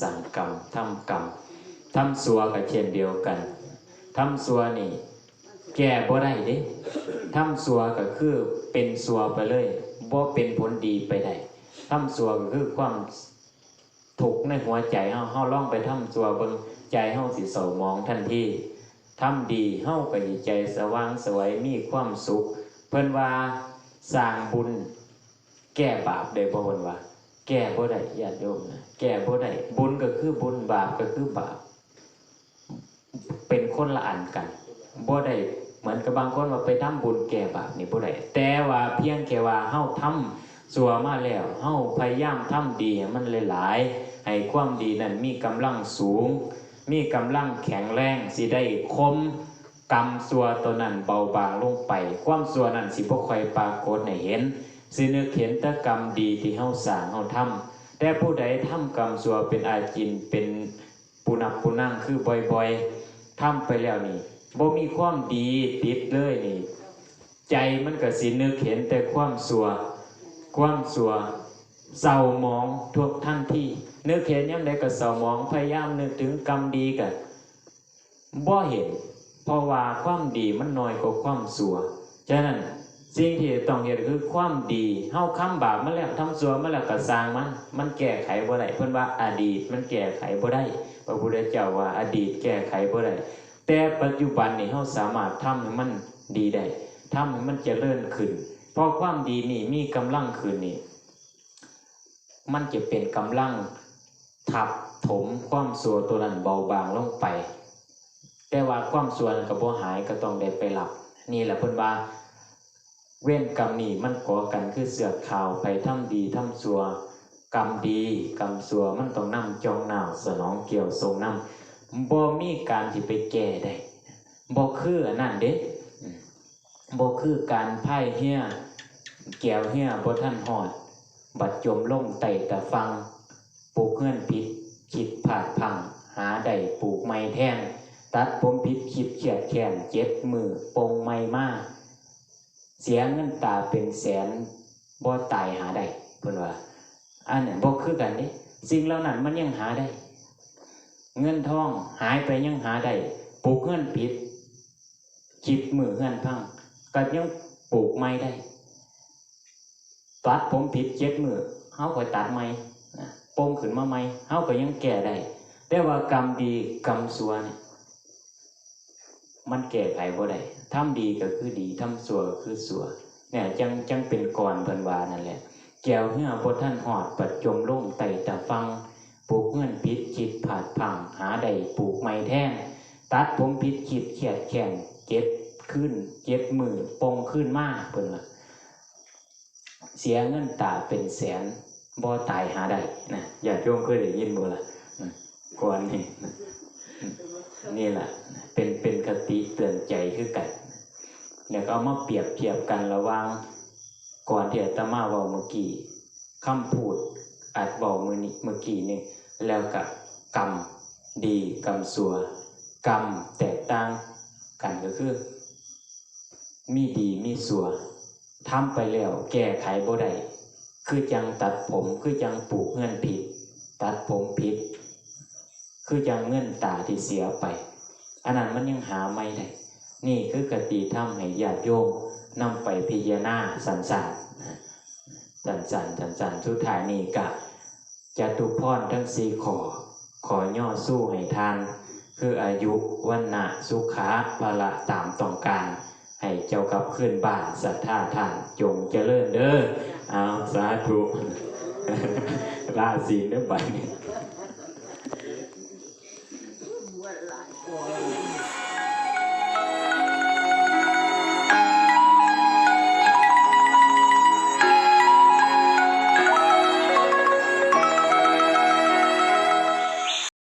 สั่งกรรมทำกรรมทำสัวก็เช่นเดียวกันทำสัวนี่ แก้บ่ได้เด้ทำสัวก็คือเป็นสัวไปเลยบ่เป็นผลดีไปได้ทำสัวก็คือความทุกในหัวใจเฮาเฮาล่องไปทำสัวเบิ่งใจเฮาสิเศร้ามองทันทีทำดีเฮาก็สิใจสว่างสวยมีความสุข เพิ่นว่าสร้างบุญแก้บาปได้บ่เพิ่นว่า แก้บ่ได้ญาติโยมนะแก้บ่ได้บุญก็คือบุญบาปก็คือบาป เป็นคนละอันกันบ่ได้เหมือนกับบางคนว่าไปทำบุญแก่บาปนี่บ่ได้แต่ว่าเพียงแค่ว่าเฮาทำสัวมาแล้วเฮาพยายามทำดีมันหลายๆให้ความดีนั้นมีกำลังสูง มีกำลังแข็งแรงสิได้คมกรรมสัวตัวนั้นเบาบางลงไป ความสัวนั้นสิบ่ค่อยปรากฏให้เห็น สินึกเห็นแต่กรรมดีที่เฮาสร้างเฮาทำแต่ผู้ใดทำกรรมสัวเป็นอาจินเป็นปุนับปุนั่งคือบ่อยๆทำไปแล้วนี่บ่มีความดีติดเลยนี่ ใจมันก็สินึกเห็นแต่ความสัว ความสัวเศร้ามองทุกท่านที่นึกเห็นยามใดก็เศร้ามองพยายามนึกถึงกรรมดีกันบ่เห็นเพราะว่าความดีมันน้อยกว่าความสัวฉะนั้น สิ่งที่ต้องเห็นคือความดีเฮาค้ำบาปมาแล้วทำสัวมาแล้วก็สร้างมันมันแก้ไขบ่ได้เพิ่นว่าอดีตมันแก้ไขบ่ได้พระพุทธเจ้าว่าอดีตแก้ไขบ่ได้แต่ปัจจุบันนี่เฮาสามารถทำให้มันดีได้ทำให้มันเจริญขึ้นเพราะความดีนี่มีกำลังขึ้นนี่มันจะเป็นกำลังทับถมความสัวตัวนั้นเบาบางลงไป แต่ว่าความสัวนั้นก็บ่หายก็ต้องได้ไปหลับ นี่แหละเพิ่นว่า เว้นกรรมนี่มันก่อกันคือเสือกข่าวไปทำดีทำสัวกรรมดีกรรมสัวมันต้องนำจองหนาวสนองเกี่ยวทรงนำบ่มีการที่ไปแก้ได้บ่คือนนั้นเด้อืมบ่คือการพ่ายเหี้ยแก้วเหี้ยบ่ทันหอด บัดจมลงไต่แต่ฟังปลูกเงื่อนผิดคิดผาดพัง หาได้ปลูกไม้แทน ตัดผมผิดคิดเขียดแขนเจ็ดมือปงไม้มาก เสียเงินตาเป็นแสนบ่ตายหาได้เพิ่นว่า อันนั้นบ่คือกันเด้สิ่งเหล่านั้นมันยังหาได้ เงินทองหายไปยังหาได้ปลูกเงินผิดคิดมือเงินพังก็ยังปลูกไม้ได้ตัดผมผิดเจ็ดมือเฮาก็ตัดใหม่ปงขึ้นมาใหม่เฮาก็ยังแก้ได้แต่ว่ากรรมดีกรรมสัวเนี่ย มันแก้ไขบ่ได้ทำดีก็คือดีทำสัวก็คือสัวเนี่ยจังจังเป็นก่อนเพิ่นว่านั่นแหละแก้วเหือบ่ท่านหอดปัดจมลงไต่ตะฟังปลูกเงื่อนพิษคิดผาดพังหาได้ปลูกไม้แท่นตัดผมพิษคิดเขียดแขนเจ็บขึ้นเจ็บมือปงขึ้นมากเพิ่นว่าเสียเงินตาเป็นแสนบ่ตายหาได้นะอย่าโยมเคยได้ยินบ่ละก่อนนี่นี่แหละ เป็นเป็นคติเตือนใจคือกันเนี่ยก็เอามาเปรียบเทียบกันระว่างก่อนที่อาตมาเว้าเมื่อกี้คำพูดอาจเว้าเมื่อนี้เมื่อกี้นี่แล้วกับกรรมดีกรรมสัวกรรมแตกต่างกันก็คือ มีดีมีสัวทำไปแล้วแก้ไขบ่ได้คือจังตัดผมคือจังปลูกเงินผิด ตัดผมผิด คือจังเงินตาที่เสียไป อันนั้นมันยังหาไม่ได้ นี่คือกติธรรมให้ญาติโยมนำไปพิจารณาสันสันสันสันสันสันสุดท้ายนี่กะจะตุพรทั้งสี่ขอ ขอย่อสู้ให้ทาน คืออายุวันนะสุขาภละตามต้องการ ให้เจ้ากับขึ้นบ้านศรัทธาท่านจงเจริญเด้อเอาสาธุราศีเด้อบัดนี้ Whoa.